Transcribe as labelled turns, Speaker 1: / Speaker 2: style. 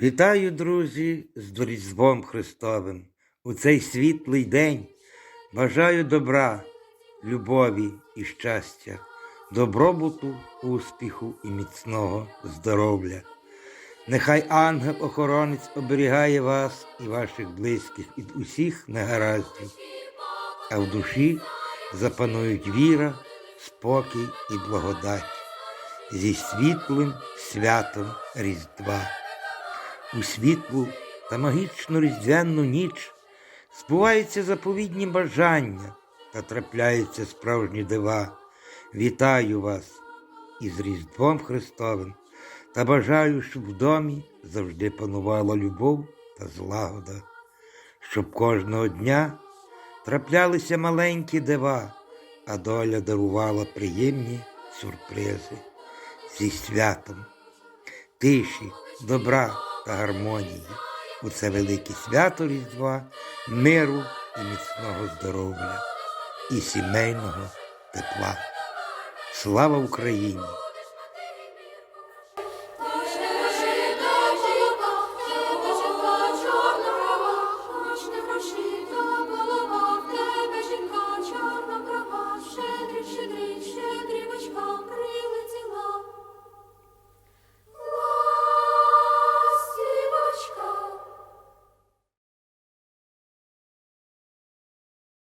Speaker 1: Вітаю, друзі, з Різдвом Христовим у цей світлий день. Бажаю добра, любові і щастя, добробуту, успіху і міцного здоров'я. Нехай ангел-охоронець оберігає вас і ваших близьких від усіх негараздів, а в душі запанують віра, спокій і благодать зі світлим святом Різдва. У світлу та магічну різдвяну ніч збуваються заповідні бажання та трапляються справжні дива. Вітаю вас із Різдвом Христовим та бажаю, щоб в домі завжди панувала любов та злагода, щоб кожного дня траплялися маленькі дива, а доля дарувала приємні сюрпризи зі святом, тиші, добра та гармонії. У це велике свято Різдва, миру і міцного здоров'я і сімейного тепла. Слава Україні!